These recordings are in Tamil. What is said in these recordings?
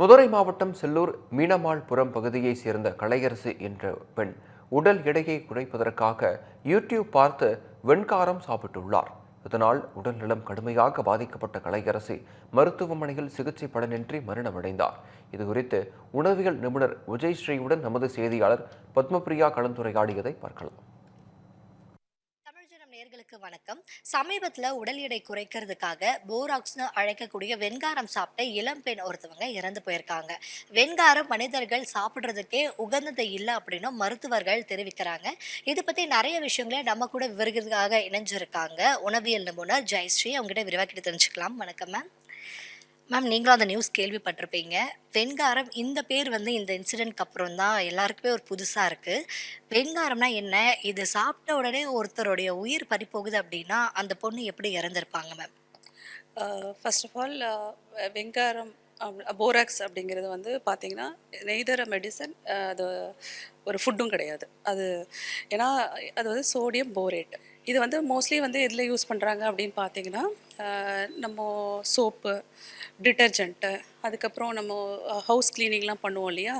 மதுரை மாவட்டம் செல்லூர் மீனமாள்புரம் பகுதியைச் சேர்ந்த கலையரசு என்ற பெண் உடல் எடையை குறைப்பதற்காக யூடியூப் பார்த்து வெண்காரம் சாப்பிட்டுள்ளார். இதனால் உடல் நலம் கடுமையாக பாதிக்கப்பட்ட கலையரசி மருத்துவமனையில் சிகிச்சை பலனின்றி மரணமடைந்தார். இதுகுறித்து உணவியல் நிபுணர் விஜய் ஸ்ரீயுடன் நமது செய்தியாளர் பத்மபிரியா கலந்துரையாடியதை பார்க்கலாம். தமிழ்ஜனம் வணக்கம். சமீபத்தில் உடல் எடை குறைக்கிறதுக்காக போராக்ஸ்னு அழைக்கக்கூடிய வெண்காரம் சாப்பிட்ட இளம்பெண் ஒருத்தவங்க இறந்து போயிருக்காங்க. வெண்காரம் மனிதர்கள் சாப்பிட்றதுக்கே உகந்தது இல்லை அப்படின்னு மருத்துவர்கள் தெரிவிக்கிறாங்க. இதை பற்றி நிறைய விஷயங்களை நம்ம கூட விவரிக்கிறதுக்காக இணைஞ்சிருக்காங்க. உணவியல் நிபுணர் ஜெயஸ்ரீ அவங்ககிட்ட விரிவாக்கிட்டு தெரிஞ்சுக்கலாம். வணக்கம் மேம் மேம் நீங்களும் அந்த நியூஸ் கேள்விப்பட்டிருப்பீங்க. வெண்காரம் இந்த பேர் வந்து இந்த இன்சிடென்ட்க்கு அப்புறம் தான் எல்லாருக்குமே ஒரு புதுசாக இருக்குது வெண்காரம்னா என்ன? இது சாப்பிட்ட உடனே ஒருத்தருடைய உயிர் பறிப்போகுது அப்படின்னா அந்த பொண்ணு எப்படி இறந்துருப்பாங்க மேம் ஃபர்ஸ்ட் ஆஃப் ஆல் வெங்காரம் போராக்ஸ் அப்படிங்கிறது வந்து பார்த்தீங்கன்னா நெய்தர மெடிசன் அது ஒரு ஃபுட்டும் கிடையாது. அது ஏன்னா அது வந்து சோடியம் போரேட் இது வந்து மோஸ்ட்லி வந்து எதில் யூஸ் பண்ணுறாங்க அப்படின்னு பார்த்தீங்கன்னா நம்ம சோப்பு டிட்டர்ஜென்ட்டு அதுக்கப்புறம் நம்ம ஹவுஸ் க்ளீனிங்லாம் பண்ணுவோம் இல்லையா?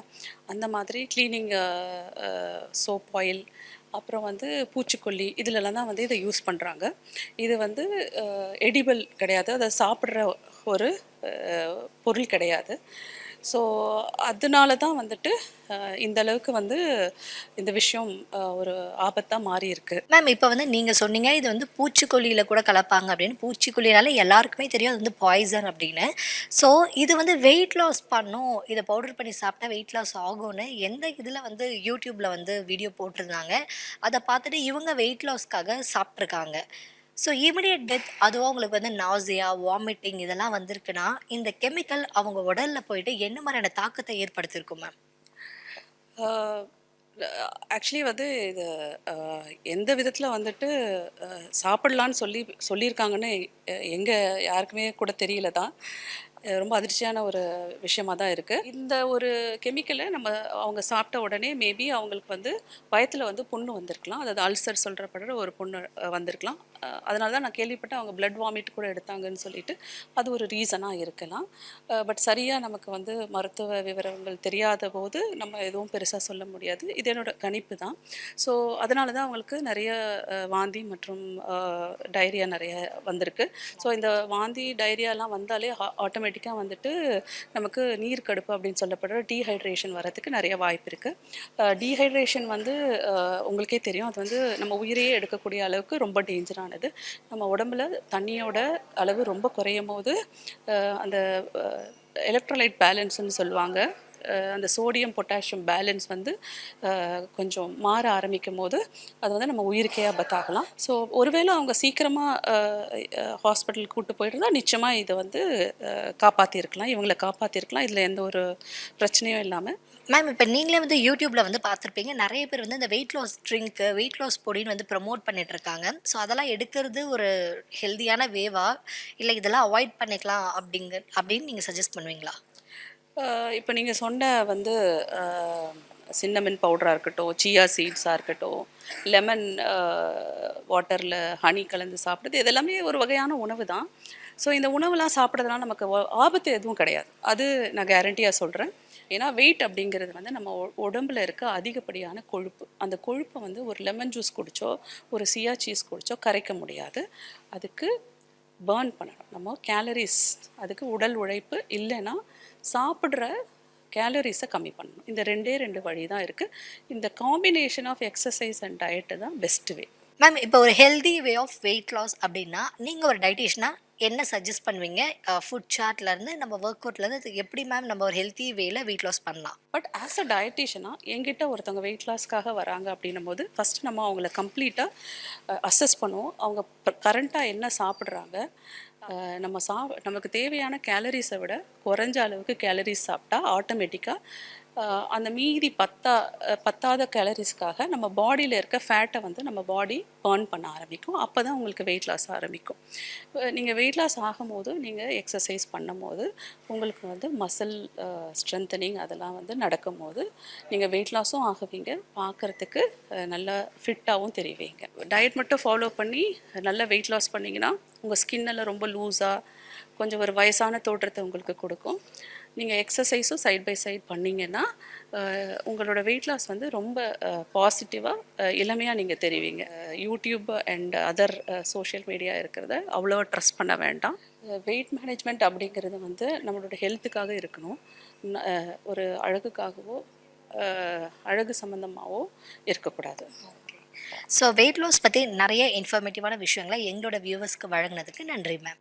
அந்த மாதிரி க்ளீனிங் சோப் ஆயில் அப்புறம் வந்து பூச்சிக்கொல்லி இதிலெல்லாம் தான் வந்து இதை யூஸ் பண்ணுறாங்க இது வந்து எடிபிள் கிடையாது. அதை சாப்பிட்ற ஒரு பொருள் கிடையாது. ஸோ அதனால தான் வந்துட்டு இந்த அளவுக்கு வந்து இந்த விஷயம் ஒரு ஆபத்தாக மாறி இருக்கு மேம் இப்போ வந்து நீங்கள் சொன்னீங்க இது வந்து பூச்சிக்கொல்லியில் கூட கலப்பாங்க அப்படின்னு. பூச்சிக்கொல்லினால எல்லாருக்குமே தெரியும் அது வந்து பாய்சன் அப்படின்னு. ஸோ இது வந்து வெயிட் லாஸ் பண்ணும். இதை பவுடர் பண்ணி சாப்பிட்டா வெயிட் லாஸ் ஆகும்னு எந்த இதில் வந்து யூடியூப்பில் வந்து வீடியோ போட்டிருந்தாங்க. அதை பார்த்துட்டு இவங்க வெயிட் லாஸ்க்காக சாப்பிட்ருக்காங்க ஸோ இமிடியட் டெத் அதுவும் அவங்களுக்கு வந்து நாசியா வாமிட்டிங் இதெல்லாம் வந்திருக்குன்னா இந்த கெமிக்கல் அவங்க உடலில் போயிட்டு என்ன மாதிரியான தாக்கத்தை ஏற்படுத்தியிருக்கும் மேம் ஆக்சுவலி வந்து இது எந்த விதத்தில் வந்துட்டு சாப்பிட்லான்னு சொல்லி சொல்லியிருக்காங்கன்னு எங்கே யாருக்குமே கூட தெரியல தான். ரொம்ப அதிர்ச்சியான ஒரு விஷயமா தான் இருக்குது இந்த ஒரு கெமிக்கலை நம்ம அவங்க சாப்பிட்ட உடனே மேபி அவங்களுக்கு வந்து வயத்தில் வந்து புண்ணு வந்திருக்கலாம். அதாவது அல்சர் சொல்கிறப்படுற ஒரு புண்ணு வந்திருக்கலாம். அதனால தான் நான் கேள்விப்பட்டேன் அவங்க பிளட் வாமிட் கூட எடுத்தாங்கன்னு சொல்லிட்டு அது ஒரு ரீசனாக இருக்கலாம். பட் சரியாக நமக்கு வந்து மருத்துவ விவரங்கள் தெரியாத போது நம்ம எதுவும் பெருசாக சொல்ல முடியாது. இது என்னோட கணிப்பு தான். ஸோ அதனால தான் அவங்களுக்கு நிறைய வாந்தி மற்றும் டைரியா நிறைய வந்திருக்கு. ஸோ இந்த வாந்தி டைரியாலாம் வந்தாலே ஆட்டோமேட்டிக்காக வந்துட்டு நமக்கு நீர் கடுப்பு அப்படின்னு சொல்லப்படுற டீஹைட்ரேஷன் வரதுக்கு நிறைய வாய்ப்பு இருக்குது டீஹைட்ரேஷன் வந்து உங்களுக்கே தெரியும். அது வந்து நம்ம உயிரையே எடுக்கக்கூடிய அளவுக்கு ரொம்ப டேஞ்சரானது நம்ம உடம்புல தண்ணியோட அளவு ரொம்ப குறையும் போது அந்த எலக்ட்ரோலைட் பேலன்ஸ்னு சொல்லுவாங்க. அந்த சோடியம் பொட்டாசியம் பேலன்ஸ் வந்து கொஞ்சம் மாற ஆரம்பிக்கும் போது அது வந்து நம்ம உயிருக்கே ஆபத்தாகலாம் ஸோ ஒருவேளை அவங்க சீக்கிரமாக ஹாஸ்பிட்டல் கூட்டு போயிருந்தா நிச்சயமாக இதை வந்து காப்பாற்றியிருக்கலாம் இவங்களை காப்பாற்றிருக்கலாம் இதில் எந்த ஒரு பிரச்சனையும் இல்லாமல் மேம் இப்போ நீங்களே வந்து யூடியூப்பில் வந்து பார்த்துருப்பீங்க. நிறைய பேர் வந்து இந்த வெயிட் லாஸ் ட்ரிங்க்கு வெயிட் லாஸ் பொடின்னு வந்து ப்ரமோட் பண்ணிட்டு இருக்காங்க. ஸோ அதெல்லாம் எடுக்கிறது ஒரு ஹெல்தியான வேவா இல்லை இதெல்லாம் அவாய்ட் பண்ணிக்கலாம் அப்படிங்க அப்படின்னு நீங்கள் சஜஸ்ட் பண்ணுவீங்களா? இப்போ நீங்கள் சொன்ன வந்து சின்னமின் பவுடராக இருக்கட்டும் சியா சீட்ஸாக இருக்கட்டும் லெமன் வாட்டரில் ஹனி கலந்து சாப்பிட்றது இதெல்லாமே ஒரு வகையான உணவு தான். ஸோ இந்த உணவுலாம் சாப்பிட்றதுனால நமக்கு ஆபத்து எதுவும் கிடையாது. அது நான் கேரண்டியாக சொல்கிறேன் ஏன்னா வெயிட் அப்படிங்கிறது வந்து நம்ம உடம்புல இருக்க அதிகப்படியான கொழுப்பு. அந்த கொழுப்பை வந்து ஒரு லெமன் ஜூஸ் குடிச்சோ ஒரு சியா சீஸ் குடித்தோ கரைக்க முடியாது. அதுக்கு பேர்ன் பண்ணணும். நம்ம கேலரிஸ் அதுக்கு உடல் உழைப்பு இல்லைன்னா சாப்பிட்ற கேலரிஸை கம்மி பண்ணணும். இந்த ரெண்டே ரெண்டு வழி தான் இருக்குது இந்த combination of exercise and diet தான் பெஸ்ட் வே மேம் இப்போ ஒரு healthy way of weight loss அப்படின்னா நீங்கள் ஒரு டயட்டிஷனா என்ன சஜஸ்ட் பண்ணுவீங்க? ஃபுட் சார்ட்லேருந்து நம்ம ஒர்க் அவுட்லேருந்து எப்படி மேம் நம்ம ஒரு ஹெல்த்தி வேல வெயிட் லாஸ் பண்ணலாம்? பட் ஆஸ் அ டயட்டிஷனாக என்கிட்ட ஒருத்தவங்க வெயிட் லாஸ்க்காக வராங்க அப்படின்னும் போது ஃபஸ்ட் நம்ம அவங்கள கம்ப்ளீட்டாக அசஸ் பண்ணுவோம். அவங்க கரண்ட்டாக என்ன சாப்பிட்றாங்க? நம்ம சா நமக்கு தேவையான கேலரிஸை விட குறைஞ்ச அளவுக்கு கேலரிஸ் சாப்பிட்டா ஆட்டோமேட்டிக்காக அந்த மீதி பத்தா பத்தாத கேலரிஸ்க்காக நம்ம பாடியில் இருக்க ஃபேட்டை வந்து நம்ம பாடி பர்ன் பண்ண ஆரம்பிக்கும். அப்போ தான் உங்களுக்கு வெயிட் லாஸ் ஆரம்பிக்கும். நீங்கள் வெயிட் லாஸ் ஆகும்போது நீங்கள் எக்ஸசைஸ் பண்ணும்போது உங்களுக்கு வந்து மசில் ஸ்ட்ரென்தனிங் அதெல்லாம் வந்து நடக்கும்போது நீங்கள் வெயிட் லாஸும் ஆகுவீங்க. பார்க்குறதுக்கு நல்லா ஃபிட்டாகவும் தெரிவிங்க. டயட் மட்டும் ஃபாலோ பண்ணி நல்லா வெயிட் லாஸ் பண்ணிங்கன்னா உங்கள் ஸ்கின்னெல்லாம் ரொம்ப லூஸாக கொஞ்சம் ஒரு வயசான தோற்றத்தை உங்களுக்கு கொடுக்கும். நீங்கள் எக்ஸசைஸும் சைட் பை சைட் பண்ணிங்கன்னா உங்களோட வெயிட் லாஸ் வந்து ரொம்ப பாசிட்டிவாக இளமையாக நீங்கள் தெரிவிங்க. YouTube and other social media இருக்கிறத அவ்வளோ ட்ரஸ்ட் பண்ண வேண்டாம். வெயிட் மேனேஜ்மெண்ட் அப்படிங்கிறது வந்து நம்மளோட ஹெல்த்துக்காக இருக்கணும். ஒரு அழகுக்காகவோ அழகு சம்மந்தமாகவோ இருக்கக்கூடாது. ஸோ வெயிட் லாஸ் பற்றி நிறைய இன்ஃபர்மேட்டிவான விஷயங்களை எங்களோட வியூவர்ஸ்க்கு வழங்கினதுக்கு நன்றி மேம்